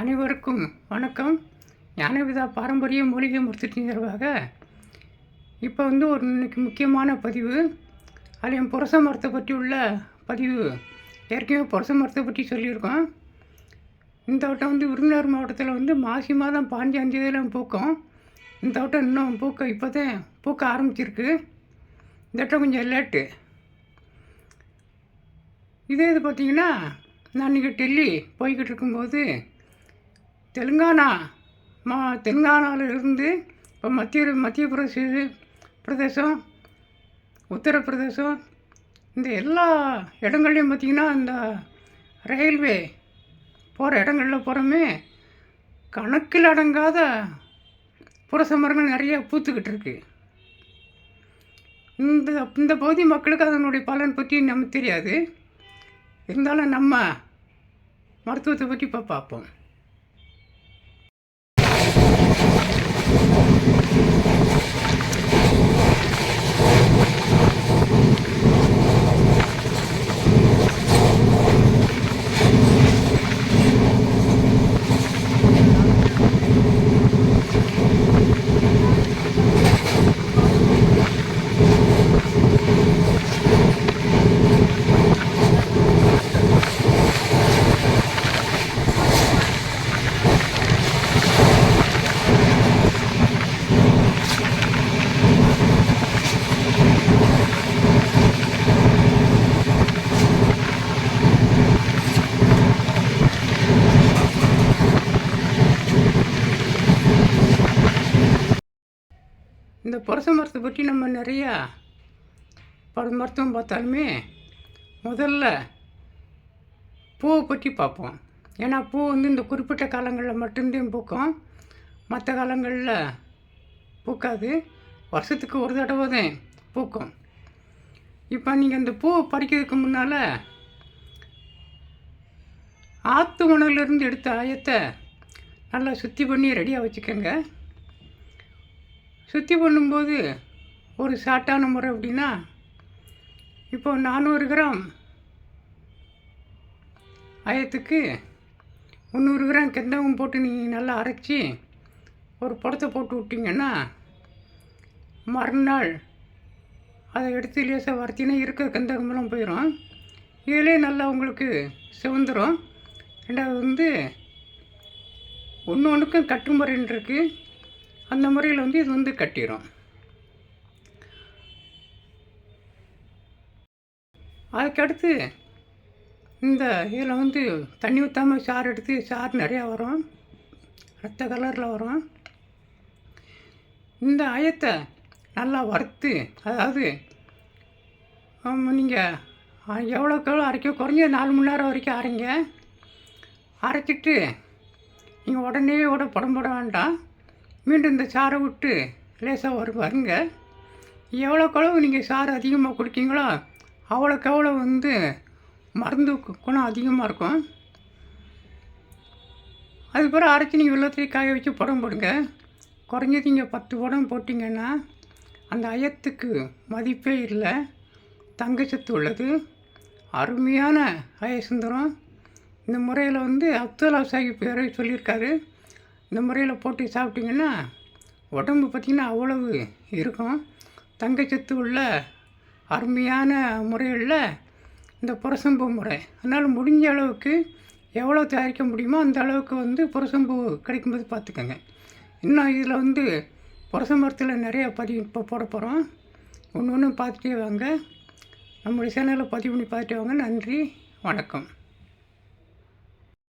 அனைவருக்கும் வணக்கம். ஞானவிதா பாரம்பரிய மூலிகை மருத்துவத்தின் நிர்வாக இப்போ வந்து ஒரு இன்னைக்கு முக்கியமான பதிவு. அது என் புரச மரத்தை பற்றி உள்ள பதிவு. ஏற்கனவே புரச மரத்தை பற்றி சொல்லியிருக்கோம். இந்த வட்டம் வந்து விருதுநகர் மாவட்டத்தில் வந்து மாசி மாதம் பாஞ்சாம் பூக்கும். இந்த வட்டம் இன்னும் பூக்க இப்போ தான் பூக்க ஆரம்பிச்சிருக்கு. இந்த வட்டம் கொஞ்சம் லேட்டு இதே இது பார்த்தீங்கன்னா நான் இன்றைக்கி டெல்லி போய்கிட்டு இருக்கும்போது தெலுங்கானா? மா தெலுங்கானாவில் இருந்து இப்போ மத்திய மத்திய பிரதேச பிரதேசம் உத்தரப்பிரதேசம் இந்த எல்லா இடங்கள்லையும் பார்த்திங்கன்னா இந்த ரயில்வே போகிற இடங்களில் போகிறோமே கணக்கில் அடங்காத புரச மரங்கள் நிறைய பூத்துக்கிட்டு இருக்கு. இந்த இந்த பகுதி மக்களுக்கு அதனுடைய பலன் பற்றி நமக்கு தெரியாது. இருந்தாலும் நம்ம மருத்துவத்தை பற்றி இப்போ பார்ப்போம். இந்த புரச மரத்தை பற்றி நம்ம நிறையா பல மருத்துவம் பார்த்தாலுமே முதல்ல பூவை பற்றி பார்ப்போம். ஏன்னா பூ வந்து இந்த குறிப்பிட்ட காலங்களில் மட்டும்தான் பூக்கும். மற்ற காலங்களில் பூக்காது. வருஷத்துக்கு ஒரு தடவை தான் பூக்கும். இப்போ நீங்கள் அந்த பூவை பறிக்கிறதுக்கு முன்னால் ஆற்று உணவுலேருந்து எடுத்த ஆயத்தை நல்லா சுத்தி பண்ணி ரெடியாக வச்சுக்கோங்க. சுத்தி பண்ணும்போது ஒரு சாட்டான முறை அப்படின்னா இப்போ நானூறு கிராம் ஆயத்துக்கு முந்நூறு கிராம் கெந்தகம் போட்டு நீங்கள் நல்லா அரைச்சி ஒரு படத்தை போட்டு விட்டிங்கன்னா மறுநாள் அதை எடுத்து லேசாக வறுத்தினா இருக்கிற கந்தகமெல்லாம் போயிடும் இதிலே நல்லா உங்களுக்கு சிவந்துடும் ரெண்டாவது வந்து ஒன்று ஒன்றுக்கும் கட்டுமுறைன்னு இருக்குது அந்த முறையில் வந்து இது வந்து கட்டிடும் அதுக்கடுத்து இந்த இதில் வந்து தண்ணி ஊற்றாமல் சாறு எடுத்து சாறு நிறையா வரும். ரத்த கலரில் வரும். இந்த அயத்தை நல்லா வறுத்து அதாவது நீங்கள் எவ்வளோக்கு எவ்வளோ அரைக்க குறைஞ்ச நாலு மணி நேரம் வரைக்கும் அரைங்க. அரைச்சிட்டு நீங்கள் உடனே கூட புடம்பட வேண்டாம். மீண்டும் இந்த சாறை விட்டு லேசாக ஒரு பாருங்க எவ்வளோக்கு அளவு நீங்கள் சாறு அதிகமாக குடிக்கீங்களோ அவ்வளோக்கு அவ்வளோ வந்து மருந்து குணம் அதிகமாக இருக்கும். அதுக்கப்புறம் அரைச்சி நீங்கள் வெள்ளத்துலேயே காய வச்சு புடம் போடுங்க. குறைஞ்சது நீங்கள் பத்து புடம் போட்டிங்கன்னா அந்த அயத்துக்கு மதிப்பே இல்லை. தங்கச்சத்து உள்ளது. அருமையான அயசுந்தரம் இந்த முறையில் வந்து அப்துல்லா சாஹிப் பேரை சொல்லியிருக்காரு. இந்த முறையில் போட்டு சாப்பிட்டிங்கன்னா உடம்பு பார்த்திங்கன்னா அவ்வளவு இருக்கும். தங்கச்சத்து உள்ள அருமையான முறைகளில் இந்த புரசம்பு முறை. அதனால் முடிஞ்ச அளவுக்கு எவ்வளோ தயாரிக்க முடியுமோ அந்த அளவுக்கு வந்து புரசம்பு கிடைக்கும்போது பார்த்துக்கோங்க. இன்னும் இதில் வந்து புரச மரத்தில் நிறைய பதிவு இப்போ போட போகிறோம் ஒன்று ஒன்று பார்த்துட்டே வாங்க. நம்மளுடைய சேனலில் பதிவு பண்ணி பார்த்துட்டே வாங்க. நன்றி. வணக்கம்.